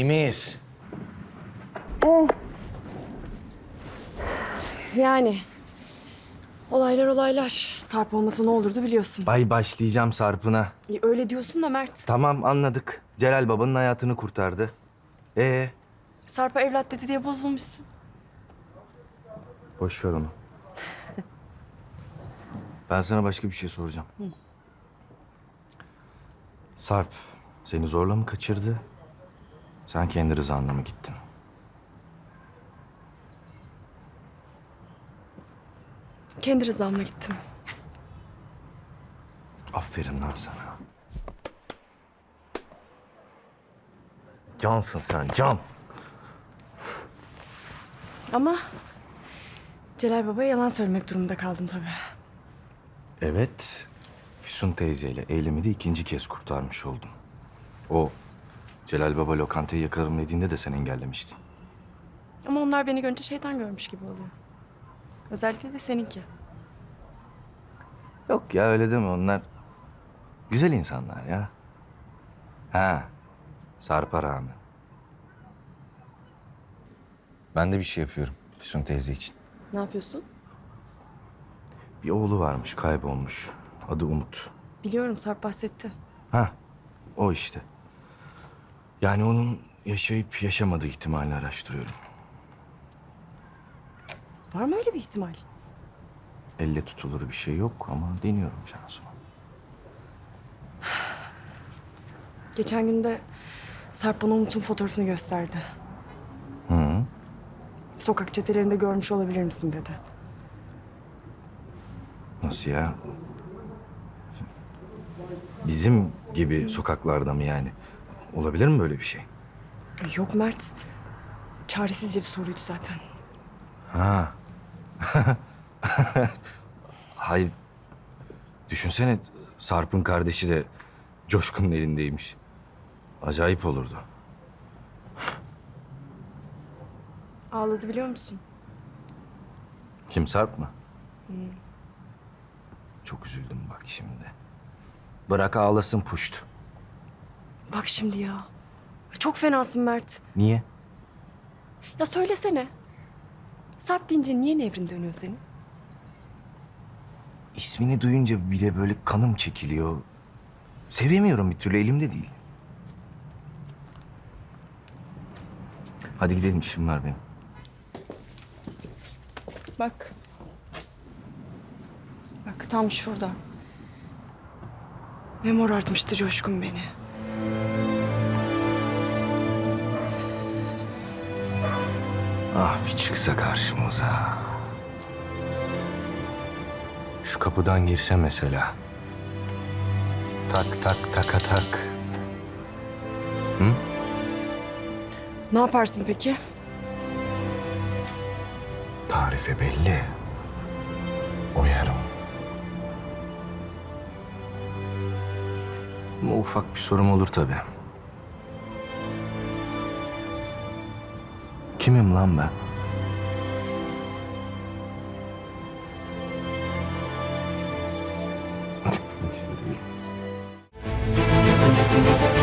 miyiz? Yani. Olaylar olaylar. Sarp olmasa ne olurdu biliyorsun. Bay başlayacağım Sarp'ına. İyi, Öyle diyorsun da Mert. Tamam anladık. Celal babanın hayatını kurtardı. Ee, Sarp'a evlat dedi diye bozulmuşsun. boş ver onu. Ben sana başka bir şey soracağım. Sarp seni zorla mı kaçırdı? Sen kendi rızanla mı gittin? Kendi rızamla gittim. Aferin lan sana. Cansın sen, can. Ama Celal Baba'ya yalan söylemek durumunda kaldım tabii. Evet, Füsun teyzeyle eylemi de ikinci kez kurtarmış oldum. O Celal Baba lokantayı yakarım dediğinde de sen engellemiştin. Ama onlar beni görünce şeytan görmüş gibi oluyor. Özellikle de seninki. Yok ya öyle deme onlar güzel insanlar ya. Ha, Sarp'a rağmen. Ben de bir şey yapıyorum Füsun teyze için. Ne yapıyorsun? Bir oğlu varmış, kaybolmuş. Adı Umut. Biliyorum Sarp bahsetti. Ha, o işte. Yani onun yaşayıp yaşamadığı ihtimalini araştırıyorum. Var mı öyle bir ihtimal? Elle tutulur bir şey yok ama deniyorum Cansu. Geçen gün de Sarp bana Umut'un fotoğrafını gösterdi. Hı. Sokak çetelerinde görmüş olabilir misin dedi. Nasıl ya? Bizim gibi sokaklarda mı yani? Olabilir mi böyle bir şey? Yok Mert. Çaresizce bir soruydu zaten. Ha. Hayır. Düşünsene Sarp'ın kardeşi de Coşkun'un elindeymiş. Acayip olurdu. Ağladı biliyor musun? Kim Sarp mı? Çok üzüldüm bak şimdi. Bırak ağlasın puşt. Bak şimdi ya. Çok fenasın Mert. Niye? Ya söylesene. Sarp deyince niye nevrin dönüyor senin? İsmini duyunca bile böyle kanım çekiliyor. Sevemiyorum bir türlü elimde değil. Hadi gidelim işim var benim. Bak. Bak tam şurada. Ne morartmıştı coşkun beni. Ah bir çıksa karşımıza. Şu kapıdan girse mesela. Tak tak taka tak. Ne yaparsın peki? Tarifi belli. Oyarım. Ama ufak bir sorum olur tabii. Kimim lan ben?